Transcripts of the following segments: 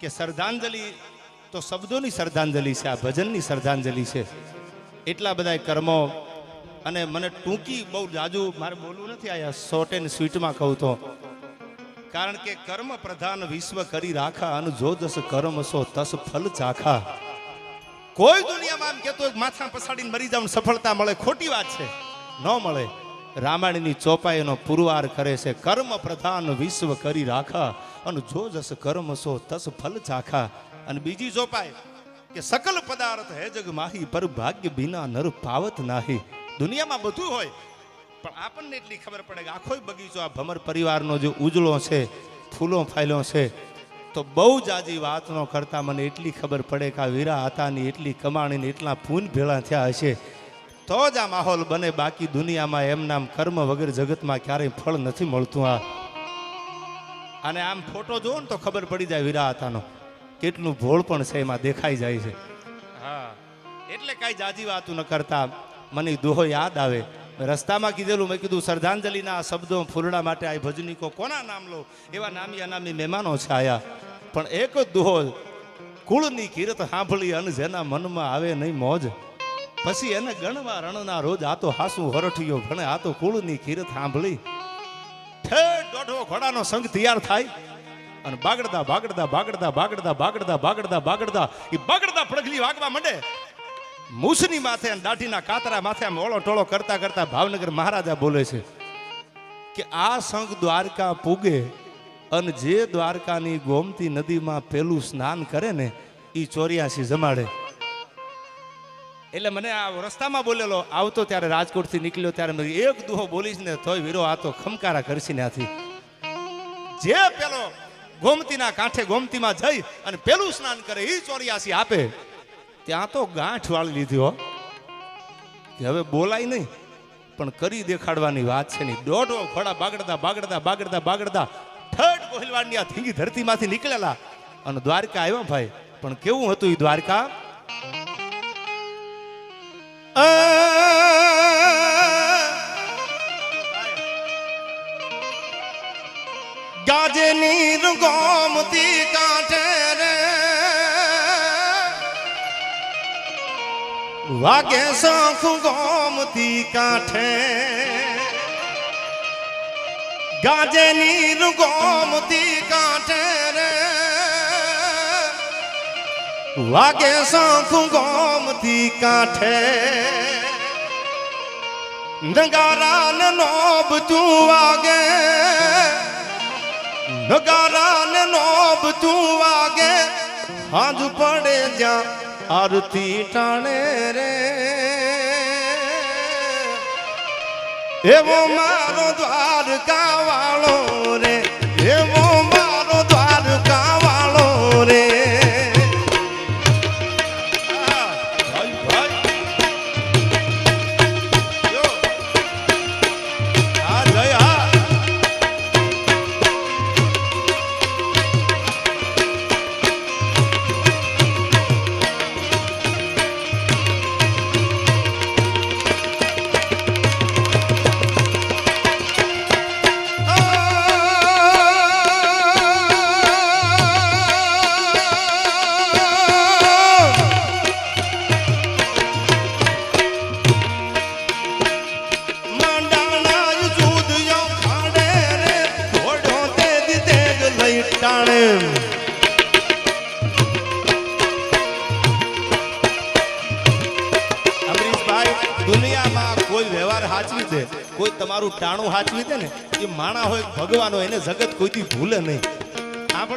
કે શ્રદ્ધાંજલિ તો શબ્દોની શ્રદ્ધાંજલિ છે, આ ભજનની શ્રદ્ધાંજલિ છે. એટલા બધા કર્મો અને મને ટૂંકી બહુ જાજુ મારે બોલવું નથી આયા શોર્ટ એન્ડ સ્વીટમાં કહું તો. કારણ કે કર્મ પ્રધાન વિશ્વ કરી રાખા, અને જો જસ કર્મ સો તસ ફલ ચાખા. કોઈ દુનિયામાં આમ કહેતો માથા પછાડીને મરી જાવ સફળતા મળે, ખોટી વાત છે. ન મળે. રામાયણની ચોપાઈનો પુરવાર કરે છે. કર્મ પ્રધાન વિશ્વ કરી રાખા, અને જો જસ કર્મ સો તસ ફલ ચાખા. અને બીજી ચોપાઈ, કે સકલ પદાર્થ હે જગ માહી, પર ભાગ્ય બિના નર પાવત નાહી. દુનિયામાં બધું હોય, પણ આપણને એટલી ખબર પડે કે આખો બગીચો, આ ભમર પરિવારનો જે ઉજળો છે, ફૂલો ફાયલો છે, તો બહુ જાજી વાત ન કરતા મને એટલી ખબર પડે કે આ વીરા હતાની એટલી કમાણીને એટલા પૂન ભેળા થયા હશે. તો જ આ માહોલ બને બાકી દુનિયામાં એમ નામ કર્મ વગર જગતમાં ક્યારેય ફળ નથી મળતું આ. અને આમ ફોટો જોવો ને તો ખબર પડી જાય વિરા હતાનો કેટલું ભોળ પણ છે એમાં દેખાઈ જાય છે. હા. એટલે કાંઈ જાજી વાતું ન કરતા. મને દોહો યાદ આવે. રસ્તામાં કીધેલું મેં કીધું શ્રદ્ધાંજલિના આ શબ્દો ફૂલડા માટે આ ભજનીકો કોના નામ લો? એવા નામી અનામી મહેમાનો છે આયા. પણ એક જ દોહો કુળની કીરત સાંભળી અને જેના મનમાં આવે નહીં મોજ. પછી એને ગણવા રણના રોજ આ તો હાસુ હરઠિયો ભણે, આ તો કુળની કીરત સાંભળી ઠેઠ દોઢો ઘોડાનો સંગ તૈયાર થાય. અને બાગડતા બાગડતા બાગડતા બાગડતા બાગડતા બાગડતા બાગડતા એ બાગડતા પડઘલી વાગવા માંડે. મૂસની માથે અને દાઢીના કાતરા માથે આમ ઓળો ટોળો કરતા કરતા ભાવનગર મહારાજા બોલે છે કે આ સંઘ દ્વારકા પૂગે અને જે દ્વારકાની ગોમતી નદીમાં પેલું સ્નાન કરે ને એ ચોર્યાસી જમાડે. એટલે મને આ રસ્તામાં બોલેલો, આવતો ત્યારે રાજકોટથી નીકળ્યો ત્યારે મેં એક દુહો બોલીશ ને તોય વીરો આ તો ખમકારા કરશી નથી જે પેલો ગોમતીના કાંઠે ગોમતીમાં જઈ અને પેલું સ્નાન કરે એ ચોર્યાસી આપે. ત્યાં તો ગાંઠ વાળી લીધી હો. કે હવે બોલાય નહીં, પણ કરી દેખાડવાની વાત છે નહીં. દોઢો ખોડા બાગડતા બાગડતા બાગડતા બાગડતા ઠઠ ગોહિલવાડની આ ધીંગી ધરતીમાંથી નીકળેલા. અને દ્વારકા આવ્યા ભાઈ, પણ કેવું હતું એ દ્વારકા? ગાજે નીર ગોમતી કાંઠે રે. વાગે સાખું ગોમતી કાંઠે. ગાજે નીર ગોમતી કાંઠે. વાગે શંખ ગોમતી કાંઠે. નગારા ને નોબ તું વાગે. નગારા ને નોબ તું વાગે. હાજ પડે જ્યાં આરતી ટાણે રે. એવો મારો દ્વારકા વાળો રે, એવો અમરીશભાઈ દુનિયામાં કોઈ વ્યવહાર હાચવી દે, કોઈ તમારું ટાણું હાચવી દે ને, એ માણા હોય, ભગવાન હોય, એને જગત કોઈથી ભૂલે નહીં.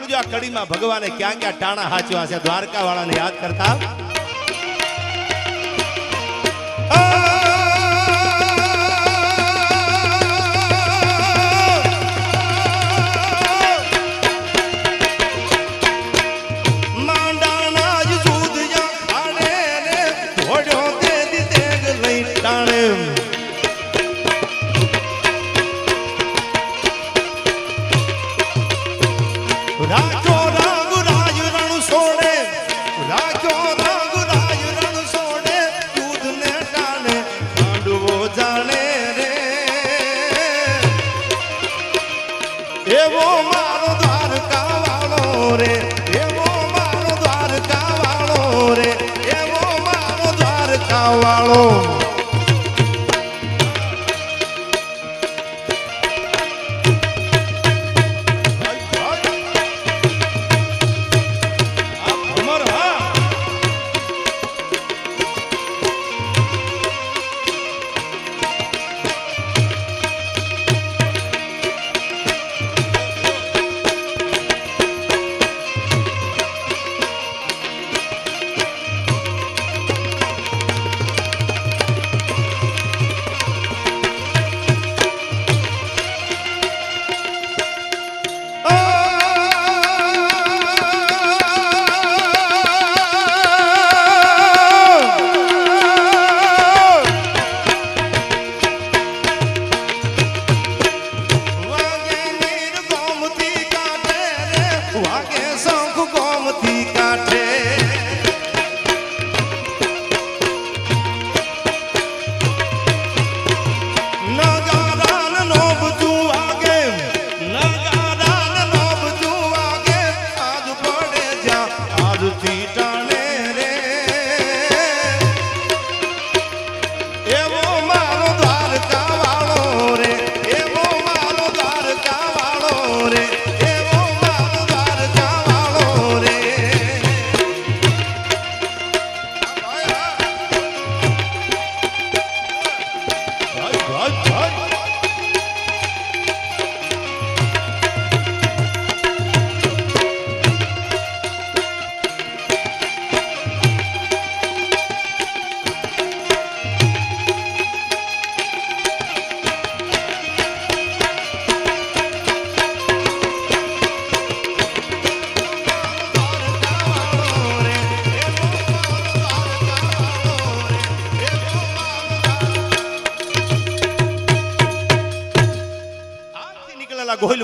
જો આ કડીમાં ભગવાને ક્યાં ક્યાં ટાણા હાચવા છે દ્વારકા વાળાને યાદ કરતા ટાણે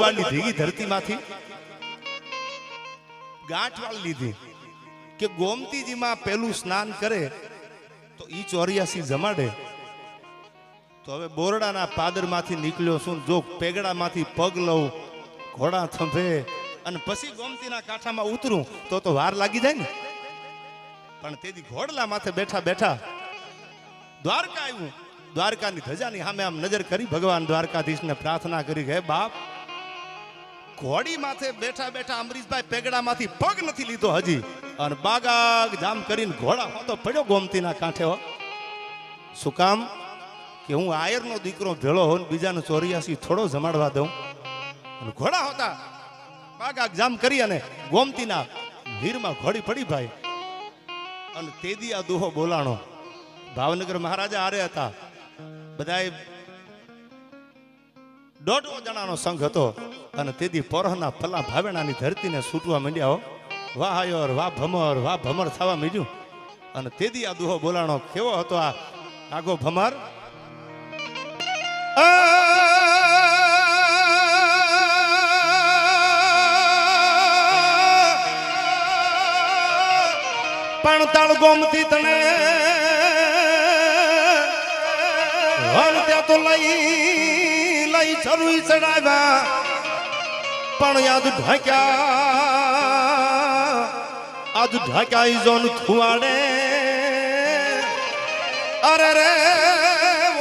ગોહિલવાડની ભેગી ધરતીમાંથી ગાંઠવાળ લીધી કે ગોમતીજીમાં પેલું સ્નાન કરે તો ઈ ચોર્યાસી જમાડે. તો હવે બોરડાના પાદરમાંથી નીકળ્યો છું જો પેગડામાંથી પગ લઉં ઘોડા થંભે અને પછી ગોમતીના કાંઠામાં ઉતરું તો તો વાર લાગી જાય ને. પણ તેથી ઘોડલા માથે બેઠા બેઠા દ્વારકા આવ્યું. દ્વારકાની ધજાની સામે આમ નજર કરી ભગવાન દ્વારકાધીશને પ્રાર્થના કરી હે બાપ ઘોડી માથે બેઠા બેઠા અમરીશભાઈ પેગડામાંથી પગ નથી લીધો હજી. અને બાગાગ જામ કરીને ઘોડા હોતો પડ્યો ગોમતીના કાંઠે હો. શું કામ? કે હું આયરનો દીકરો ભેળો હોઉં બીજાનો ચોર્યાસી થોડો જમાડવા દઉં. અને ઘોડા હોતા બાગાગ જામ કરી અને ગોમતીના નીરમાં ઘોડી પડી ભાઈ. અને તેદી આ દુહો બોલાણો. ભાવનગર મહારાજા આરે હતા. બધાય દોઢો જણાનો સંઘ હતો અને તેથી પોરહના પલ્લા ભાવેણાની ધરતીને છૂટવા માંડ્યા હો. વાહ આયોર, વાહ ભમર વાહ ભમર થવા માંડ્યું. અને તેથી આ દુહો બોલાણો કેવો હતો? આ આગો ભમર. પણ તાળ ગોમતી તને ત્યાં તો લઈ લઈ ચરુઈ ચડાવ્યા. પણ યાદ ઢાક્યા. આજ ઢાક્યા જોન ખુવાડે અરે રે,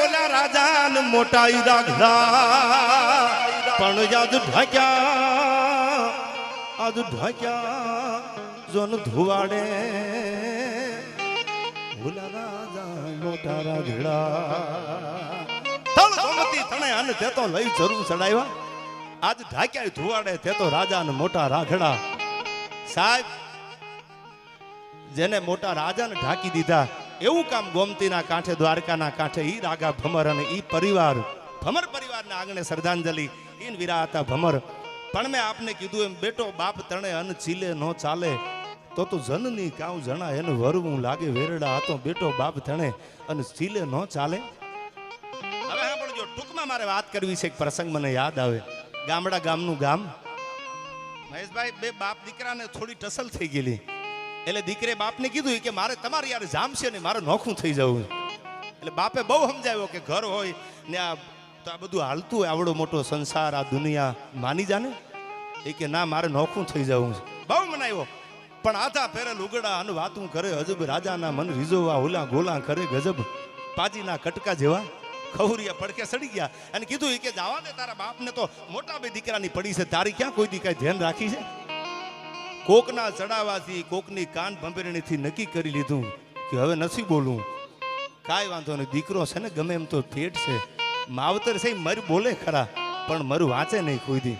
ઓલા રાજા ને મોટા રાઘડા પણ યાદ ઢાક્યા. આજ ઢાક્યા જોન ધુવાડે. ભૂલા રાજા મોટા તળ ગોમતી તણે અને તે તો લઈ જરૂર ચડાવ્યા. આજ ઢાક્યા ધુવાડે તે તો રાજા ને મોટા રાઘડા. સાહેબ, જેને મોટા રાજાને ઢાંકી દીધા, એવું કામ ગોમતીના કાંઠે, દ્વારકાના કાંઠે, ઈ રાગા ભમર અને ઈ પરિવાર. ભમર પરિવારના આંગણે શ્રદ્ધાંજલિ, ઈન વીરા હતા ભમર. પણ મેં આપને કીધું એમ, બેટો, બાપ તણે અન ચીલે નો ચાલે. તો તું જનની કાઉ જણા એને વરવું લાગે વેરડા. હતો બેટો, બાપ તણે અને ચીલે નો ચાલે. ટૂંકમાં મારે વાત કરવી છે? એક પ્રસંગ મને યાદ આવે. ગામડા ગામનું ગામ. મહેશભાઈ, બે બાપ દીકરાને થોડી ટસલ થઈ ગયેલી. એટલે દીકરે બાપને કીધું કે મારે તમારે યાર જામશે ને મારે નોખું થઈ જવું. એટલે બાપે બહુ સમજાવ્યો કે ઘર હોય ને આ તો આ બધું હાલતું હોય, આવડો મોટો સંસાર, આ દુનિયા. માની જાને? એ કે ના, મારે નોખું થઈ જવું છે. બહુ મનાવ્યો. પણ આધા પહેરે લુગડા અને વાતું કરે હજબ રાજાના મન રીઝોવા હોલા ગોલા કરે ગજબ. પાજીના કટકા જેવા. ખહુરિયા પડકે સડી ગયા અને કીધું કે જવા દે તારા બાપને તો મોટા બે દીકરાની પડી છે, તારી ક્યાં કોઈ દી ધ્યાન રાખી છે? કોકના ચડાવાથી કોકની કાન ભંભેરણીથી નક્કી કરી લીધું કે હવે નથી બોલવું. કાંઈ વાંધો નહીં, દીકરો છે ને ગમે એમ તો પેટ છે. માવતર છે મર બોલે ખરા, પણ મરું વાંચે નહીં કોઈ દી.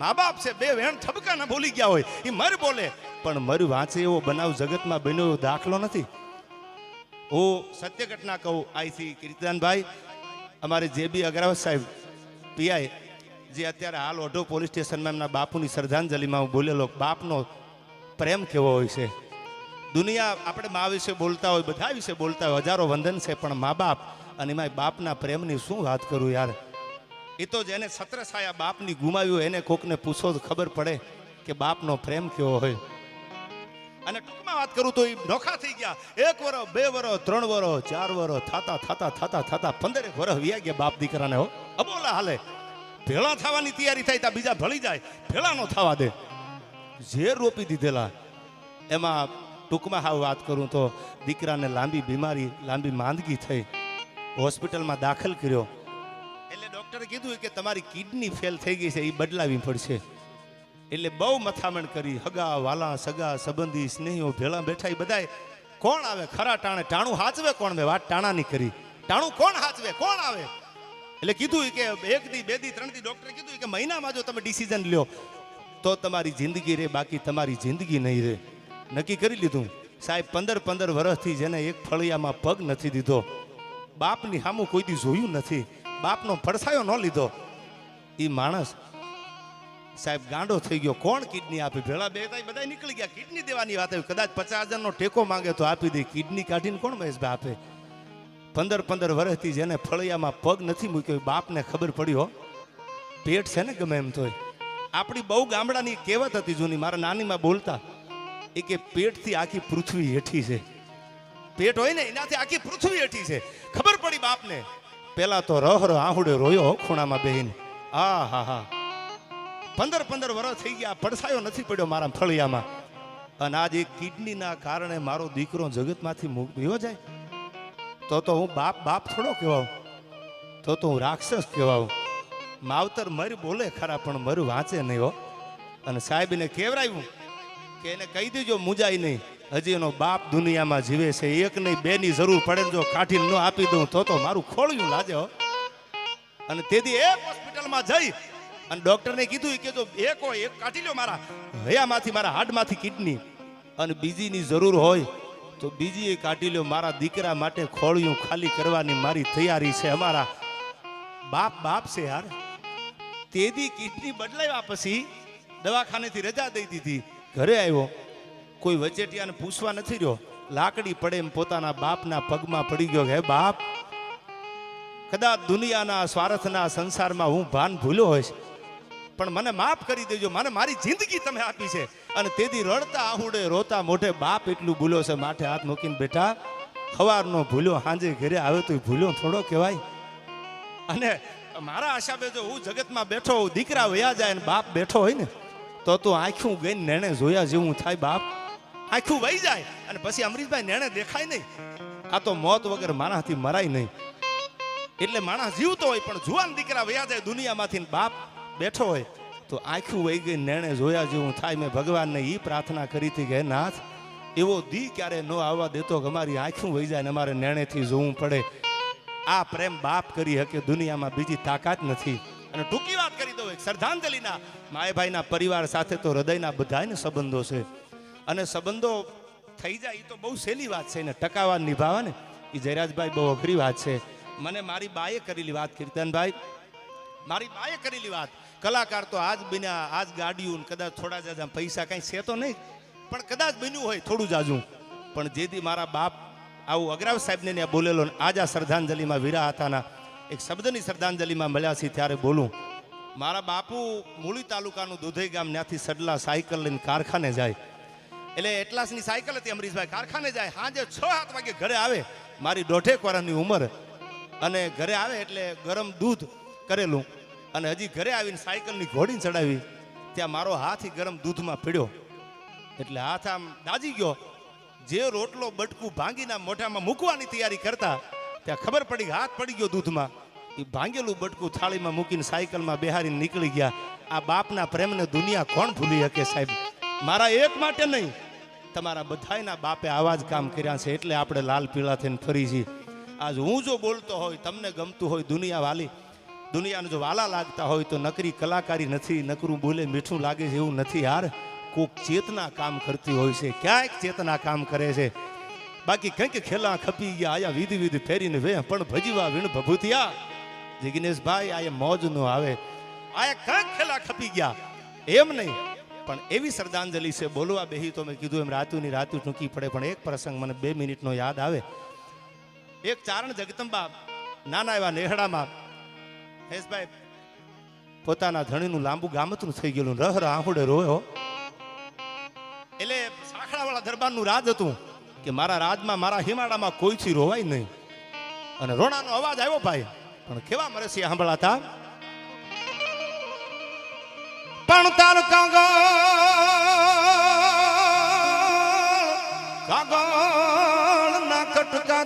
મા બાપ છે, બે વેણ ઠપકા ના બોલી ગયા હોય એ મર બોલે, પણ મર વાંચે એવો બનાવ જગતમાં બન્યો દાખલો નથી. હું સત્ય ઘટના કહું આઈથી કીર્તનભાઈ અમારે જે બી અગ્રવાલ સાહેબ પીઆઈ, જે અત્યારે હાલ ઓઢો પોલીસ સ્ટેશનમાં એમના બાપુની શ્રદ્ધાંજલિમાં હું બોલેલો, બાપનો પ્રેમ કેવો હોય છે? દુનિયા આપણે મા વિશે બોલતા હોય, બધા વિશે બોલતા હોય, હજારો વંદન છે, પણ મા બાપ અને એમાં બાપના પ્રેમની શું વાત કરું યાર? એ તો જેને છત્રછાયા બાપની ગુમાવ્યું એને કોકને પૂછો તો ખબર પડે કે બાપનો પ્રેમ કેવો હોય. અને ટૂંકમાં વાત કરું તો એ નોખા થઈ ગયા. એક વરો બે વરો ત્રણ વરો ચાર વરો થાતા થાતા થાતા થાતા, પંદરેક વરસ વ્યા ગયા બાપ દીકરાને હો. અબોલા હાલે. ભેળા થવાની તૈયારી થાય ત્યાં બીજા ભળી જાય. ભેળા નો થવા દે. ઝેર રોપી દીધેલા, એમાં ટૂંકમાં હાવ વાત કરું તો દીકરાને લાંબી બીમારી, લાંબી માંદગી થઈ. હોસ્પિટલમાં દાખલ કર્યો. એટલે ડૉક્ટરે કીધું કે તમારી કિડની ફેલ થઈ ગઈ છે એ બદલાવી પડશે. એટલે બહુ મથામણ કરી, હગા, વાલા, સગા, સંબંધી, સ્નેહીઓ, ભેળા બેઠા એ કોણ આવે? ખરા ટાણે ટાણું હાચવે કોણ મેં વાત ટાણાની કરી. ટાણું કોણ હાચવે? કોણ આવે? એટલે કીધું કે એક દી, બે દી, ત્રણ દી ડૉક્ટરે કીધું કે મહિનામાં જો તમે ડિસિઝન લ્યો, તો તમારી જિંદગી રે, બાકી તમારી જિંદગી નહીં રહે નક્કી કરી લીધું. સાહેબ, પંદર પંદર વર્ષથી જેને એક ફળિયામાં પગ નથી દીધો, બાપની સામું કોઈ દી જોયું નથી, બાપનો પડછાયો ન લીધો. એ માણસ સાહેબ, ગાંડો થઈ ગયો. કોણ કિડની આપી? ભેળા બે બધા નીકળી ગયા. કિડની દેવાની વાત આવી. કદાચ પચાસ હજારનો ટેકો માંગે તો આપી દે. કિડની કાઢીને કોણ મહેશભાઈ આપે? પંદર પંદર વર્ષથી જેને ફળિયામાં પગ નથી મૂક્યો બાપને ખબર પડી હો. પેટ છે ને ગમે એમ તોય. આપણી બહુ ગામડાની કહેવત હતી જૂની, મારા નાનીમાં બોલતા, એ કે પેટથી આખી પૃથ્વી હેઠી છે. પેટ હોય ને, એનાથી આખી પૃથ્વી હેઠી છે. ખબર પડી બાપને? પેલા તો રહ રહ આહુડે રોયો ખૂણામાં બેહીને. આ હા હા. પંદર પંદર વર્ષ થઈ ગયા, પડસાયો નથી પડ્યો મારા ફળિયામાં. અને આજે કિડનીના કારણે મારો દીકરો જગતમાંથી મુક ગયો જાય. તો તો હું બાપ બાપ થોડો કહેવાઉં. તો તો હું રાક્ષસ કહેવાઉં. માવતર મર બોલે ખરા, પણ મર વાંચે નહીં હો. અને સાહેબને કેવરાયું કે એને કહી દેજો, મુજાય નહીં. હજી એનો બાપ દુનિયામાં જીવે છે. એક નહીં બે ની જરૂર પડે જો કાઠી ન આપી દઉં, તો તો મારું ખોળ્યું લાજે હો. અને તેથી એક હોસ્પિટલમાં જઈ અને ડોક્ટરને કીધું કે જો એક હોય એક કાઢી લ્યો મારા હયામાંથી, મારા હાડમાંથી કિડની. અને બીજીની જરૂર હોય તો બીજી કાઢી લ્યો. મારા દીકરા માટે ખોળિયું ખાલી કરવાની મારી તૈયારી છે અમારા. બાપ બાપ છે યાર. તેદી કિડની બદલાવ્યા પછી દવાખાનેથી રજા દઈ દીધી. ઘરે આવ્યો. કોઈ વચેટિયાને પૂછવા નથી રહ્યો. લાકડી પડે એમ પોતાના બાપના પગમાં પડી ગયો હે બાપ, કદાચ દુનિયાના સ્વાર્થના સંસારમાં હું ભાન ભૂલ્યો હોઈશ. પણ મને માફ કરી દેજો, મને મારી જિંદગી તમે આપી છે. અને તેથી રડતા આહુડે, રોતા મોઢે બાપ એટલું ભૂલો છે, માથે હાથ મૂકીને બેઠા. સવારનો ભૂલ્યો સાંજે ઘરે આવે તો ભૂલ્યો થોડો કહેવાય. અને મારા આશાબે જો હું જગતમાં બેઠો હોઉં, દીકરા વયા જાય ને બાપ બેઠો હોય ને, તો તું આખું ગઈને નેણે જોયા જેવું થાય બાપ. આખું વહી જાય અને પછી અમરીશભાઈ નેણે દેખાય નહીં. આ તો મોત વગર મારાથી મરાય નહીં. એટલે માણસ જીવતો હોય પણ જુવાન દીકરા વયા જાય દુનિયામાંથી બાપ બેઠો હોય, તો આખું વહી ગઈ નેણે જોયા જેવું થાય. મેં ભગવાનને એ પ્રાર્થના કરી હતી કે નાથ, એવો દી ક્યારે ન આવવા દેતો કે અમારી આંખું વહી જાય ને અમારે નેણેથી જોવું પડે. આ પ્રેમ બાપ કરી શકે, દુનિયામાં બીજી તાકાત નથી. અને ટૂંકી વાત કરી દઉં એક, શ્રદ્ધાંજલિના માયભાઈના પરિવાર સાથે તો હૃદયના બધાને સંબંધો છે. અને સંબંધો થઈ જાય એ તો બહુ સહેલી વાત છે ને ટકાવા નિભાવવા ને એ જયરાજભાઈ બહુ અઘરી વાત છે. મને મારી બાએ કરેલી વાત, કીર્તનભાઈ. મારી બાએ કરેલી વાત. કલાકાર તો આજ બન્યા, આજ ગાડીયું કદાચ થોડા જાજા પૈસા કાંઈ છે તો નહીં. પણ કદાચ બન્યું હોય થોડું જાજુ પણ જેથી મારા બાપ આવું અગ્રાવ સાહેબને ત્યાં બોલેલો ને આજ આ શ્રદ્ધાંજલિમાં વીરા હતાના. એક શબ્દની શ્રદ્ધાંજલિમાં મળ્યા છે ત્યારે બોલું. મારા બાપુ મૂળી તાલુકાનું દુધઈ ગામ ત્યાંથી સડલા સાયકલ લઈને કારખાને જાય. એટલે એટલાસની સાયકલ હતી અમરીશભાઈ, કારખાને જાય, સાંજે છ, સાત વાગે ઘરે આવે. મારી દોઢેક વર્ષની ઉંમર. અને ઘરે આવે એટલે ગરમ દૂધ કરેલું. અને હજી ઘરે આવીને સાયકલની ઘોડીને ચડાવી, ત્યાં મારો હાથ ગરમ દૂધમાં પીડ્યો. એટલે હાથ આમ દાજી ગયો. જે રોટલો બટકું ભાંગીના મોઢામાં મૂકવાની તૈયારી કરતા, ત્યાં ખબર પડી હાથ પડી ગયો દૂધમાં. એ ભાંગેલું બટકું થાળીમાં મૂકીને સાયકલમાં બેહારીને નીકળી ગયા. આ બાપના પ્રેમને દુનિયા કોણ ભૂલી શકે સાહેબ? મારા એક માટે નહીં, તમારા બધાના બાપે આવા જ કામ કર્યા છે એટલે આપણે લાલ પીળા થઈને ફરી છીએ. આજ હું જો બોલતો હોય, તમને ગમતું હોય દુનિયા વાલી દુનિયાને જો વાલા લાગતા હોય તો નકરી કલાકારી નથી, નકરું બોલે મીઠું લાગે છે એવું નથી યાર. કોક ચેતના કામ કરતી હોય છે, ક્યાંક ચેતના કામ કરે છે. બાકી કંઈક ખેલા ખપી ગયા, આયા વિધિ વિધિ ફેરીને વે પણ ભજીવા વીણ ભભૂતિયા. જિગ્નેશભાઈ આ મોજ નો આવે. આયા કંઈક ખેલા ખપી ગયા. એમ નહીં, પણ એવી શ્રદ્ધાંજલિ છે. બોલવા બેહી તો મેં કીધું એમ રાતુની રાતુ ટૂંકી પડે, પણ એક પ્રસંગ મને બે મિનિટનો યાદ આવે. એક ચારણ જગદંબા નાના એવા નેહડામાં હેસભાઈ પોતાના ધણીનું લાંબુ ગામતનું થઈ ગયેલું, રહ રહ રોયો. એટલે સાખડાવાળા દરબારનું રાજ હતું કે મારા રાજમાં, મારા હિમાડામાં કોઈથી રોવાય નહીં. અને રોણાનો અવાજ આવ્યો ભાઈ, પણ કેવા મરસી સાંભળાતા? પણ તાર કાગળ કાગળ ના કટકા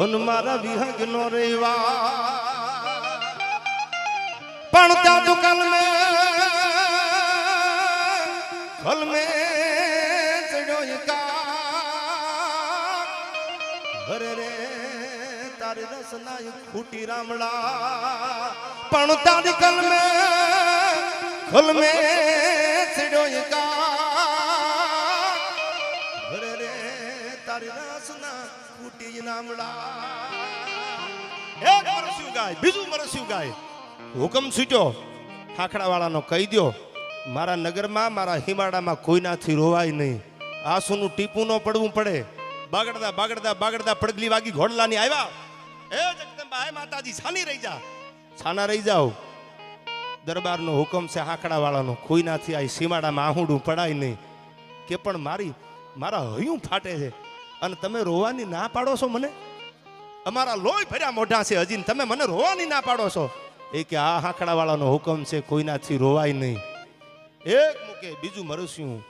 વન મારા વિહંગ નો રેવા. પણ ત્યાં દુકાન મે કલ મે ચડ્યો એકા હરે રે તારી રસના ખૂટી રામડા. પણ તારી કલ મે કલ મે ચડ્યો એકા ખૂટી નામડા એક મરસ્યું ગાય બીજું મરસ્યું ગાય હુકમ સૂચ્યો ખાખડાવાળાનો કહી દ્યો મારા નગરમાં મારા હિમાડામાં કોઈનાથી રોવાય નહીં આંસુનું ટીપું ન પડવું પડે બાગડતા બાગડતા બાગડતા પડગલી વાગી ઘોડલાની આવ્યા એ જગદંબા હે માતાજી છાની રહી જા છાના રહી જાઓ દરબારનો હુકમ છે હાકડાવાળાનો કોઈનાથી આ સીમાડામાં આહુડું પડાય નહીં કે પણ મારી મારા હયું ફાટે છે અને તમે રોવાની ના પાડો છો મને? અમારા લોહી ભર્યા મોઢા છે હજી તમે મને રોવાની ના પાડો છો? એ કે આ હાંકડાવાળાનો હુકમ છે, કોઈનાથી રોવાય નહીં. એક મૂકે, બીજું મરસ્યું.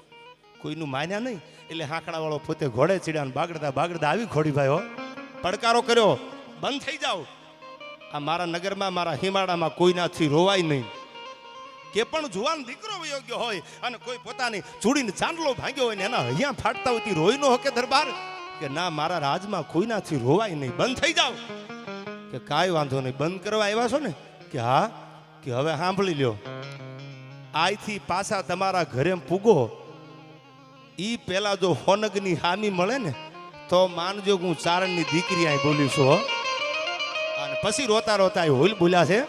કોઈનું માન્યા નહીં? એટલે હાંકડાવાળો પોતે ઘોડે ચડ્યા ને બાગડતા બાગડતા આવી ઘોડી ભાઈ પડકારો કર્યો. બંધ થઈ જાઓ. આ મારા નગરમાં, મારા હિમાડામાં કોઈનાથી રોવાય નહીં. કે પણ જુવાન દીકરો યોગ્ય હોય અને કોઈ પોતાની ચૂડીને ચાંદલો ભાંગ્યો હોય ને એના અહીંયા ફાટતા હોય રોઈ નો હકે દરબાર. કે ના, મારા રાજમાં કોઈનાથી રોવાય નહીં, બંધ થઈ જાઓ. કે કાંઈ વાંધો નહીં, બંધ કરવા આવ્યા છો ને? કે હા, કે હવે સાંભળી લ્યો. આયથી પાછા તમારા ઘરે પૂગો. એ પહેલાં જો હોનગની હામી મળે ને, તો માનજો હું ચારણની દીકરી અહીં બોલી છું. અને પછી રોતા રોતા હોલ બોલ્યા છે.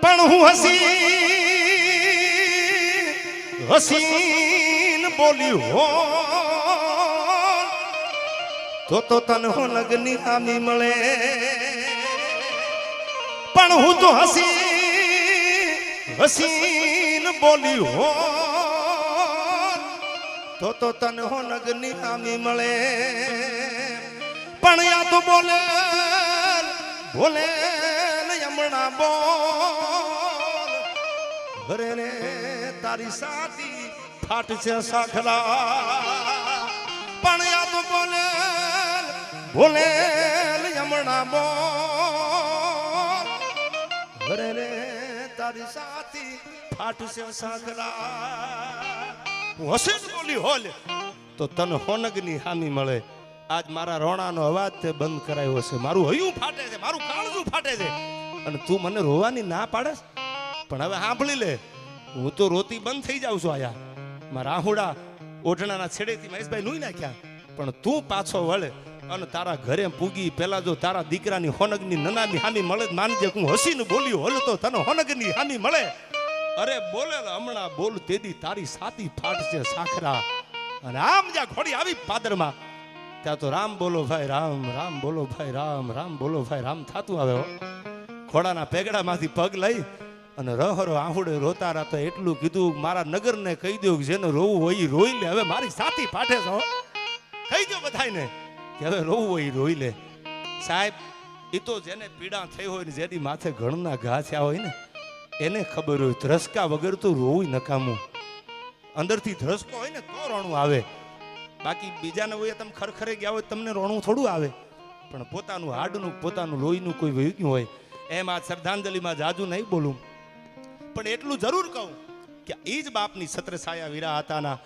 પણ હું હસી હસીન બોલી હો તો તો તને હોનગની હામી મળે. પણ હું તો હસી હસીન બોલી હો તો તો તને હો હામી મળે. પણ યા તો બોલે બોલે યમણા બો હરે રે તારી સાથી ફાટ છે સાખલા. પણ યા તો બોલે બોલે યમણા બોલ. હરે રે, તારી સાથી ફાટ છે સાખરા હું હશે બોલી, હોલ. તો તને હોનગની હામી મળે. આજ મારા રોણાનો અવાજ તે બંધ કરાયો છે. મારું હયું ફાટે છે, મારું કાળજું ફાટે છે. અને તું મને રોવાની ના પાડસ? પણ હવે સાંભળી લે. હું તો રોતી બંધ થઈ જાઉં છું આયા. મારા આહુડા ઓઢણાના છેડેથી મહેશભાઈ નુઈ નાખ્યા. પણ તું પાછો વળે. અને તારા ઘરે પૂગી પેલા જો તારા દીકરાની હોનગની નનાની હામી મળે જ માનજે હું હસીને બોલ્યું, હોલ તો તને હોનગની હામી મળે. અરે બોલે હમણાં બોલ, તેદી તારી સાતી ફાટશે સાખરા. અને આમ જ્યાં ઘોડી આવી પાદરમાં, ત્યાં તો રામ બોલો ભાઈ, રામ રામ બોલો ભાઈ, રામ રામ બોલો ભાઈ, રામ થાતું આવે ઘોડાના પેગડામાંથી પગ લઈ અને રહરો આહુડે રોતા રાતો એટલું કીધું, મારા નગરને કહી દઉં જેને રોવું હોય એ રોઈ લે, હવે મારી સાથી ફાટે છો. કહી દો બધાયને. કે હવે રોવું હોય રોઈ લે. સાહેબ એ તો જેને પીડા થઈ હોય ને જેની માથે ઘણના ઘા થયા હોય ને, એને ખબર હોય, ધ્રસકા વગર તો રોવું નકામું. અંદરથી ધ્રસકો હોય ને તો રોણું આવે. બાકી બીજાને હોય તમે ખરખરે ગયા હોય તમને રોણું થોડું આવે. પણ પોતાનું હાડનું, પોતાનું લોહીનું કોઈ વહ્યું હોય, એમ આ શ્રદ્ધાંજલિમાં જાજુ નહીં બોલું. પણ એટલું જરૂર કહું કે એ જ બાપની છત્રછાયા વીરા હતાના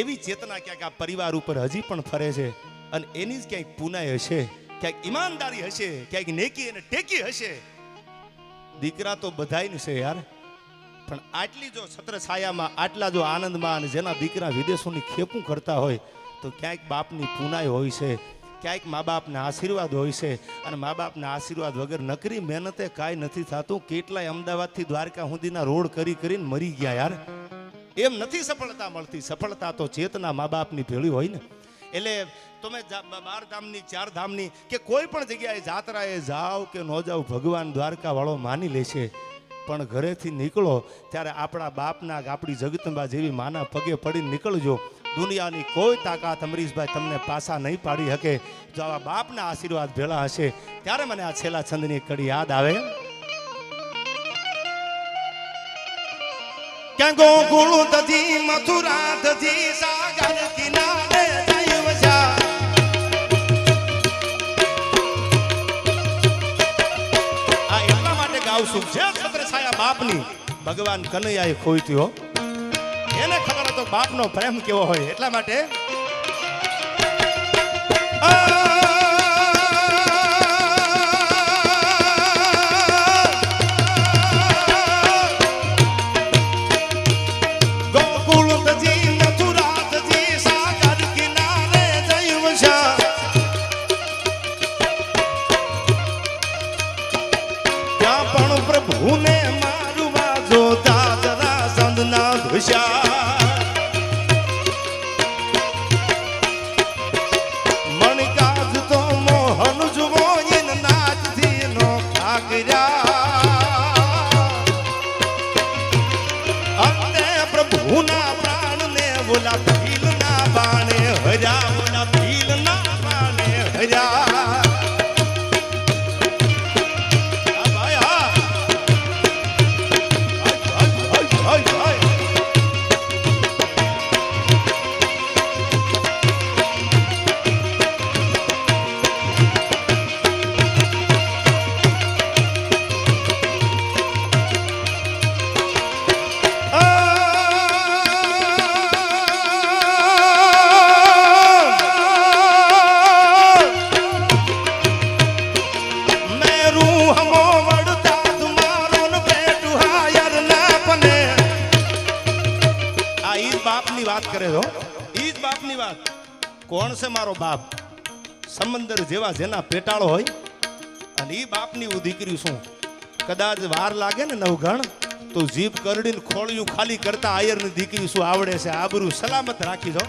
એવી ચેતના ક્યાંક આ પરિવાર ઉપર હજી પણ ફરે છે. અને એની જ ક્યાંક પુનાય હશે, ક્યાંક ઈમાનદારી હશે, ક્યાંક નેકી અને ટેકી હશે. દીકરા તો બધાય છે યાર, પણ આટલી જો છત્રછાયામાં, આટલા જો આનંદમાં અને જેના દીકરા વિદેશોની ખેપું કરતા હોય, તો ક્યાંક બાપની પુનાય હોય છે, ક્યાંક મા બાપના આશીર્વાદ હોય છે, અને મા બાપના આશીર્વાદ વગર નકરી મહેનતે કાંઈ નથી થતું. કેટલાય અમદાવાદથી દ્વારકા સુધીના રોડ કરી કરીને મરી ગયા યાર. એમ નથી સફળતા મળતી. સફળતા તો ચેતના મા બાપની ભેળી હોય ને. એટલે તમે બાર ધામની, ચાર ધામની કે કોઈ પણ જગ્યાએ જાત્રાએ જાઓ કે ન જાઓ, ભગવાન દ્વારકા વાળો માની લેશે પણ ઘરેથી નીકળો, ત્યારે આપણા બાપના આપણી જગતંબા જેવી માના પગે પડી નીકળજો. દુનિયાની કોઈ તાકાત અમરીશભાઈ તમને પાછા નહીં પાડી શકે. જો આવા બાપના આશીર્વાદ ભેળા હશે, ત્યારે મને આ છેલ્લા છંદની કડી યાદ આવે. ક્યાં ગોકુળ તથી મથુરા તથી સાગર કિનારે છું. જે છત્ર છાયા બાપની, ભગવાન કનૈયાએ ખોઈતી હો. એને ખબર હતો બાપનો પ્રેમ કેવો હોય એટલા માટે. ઓલા ભીલના બાણે હર્યા બાપની વાત. કોણ છે મારો બાપ? સમંદર જેવા જેના પેટાળો હોય. અને એ બાપની હું દીકરી છું. કદાચ વાર લાગે ને નવઘણ, તો જીભ કરડીને ખોળિયું ખાલી કરતા આયરની દીકરી શું આવડે છે. આબરૂ સલામત રાખી દો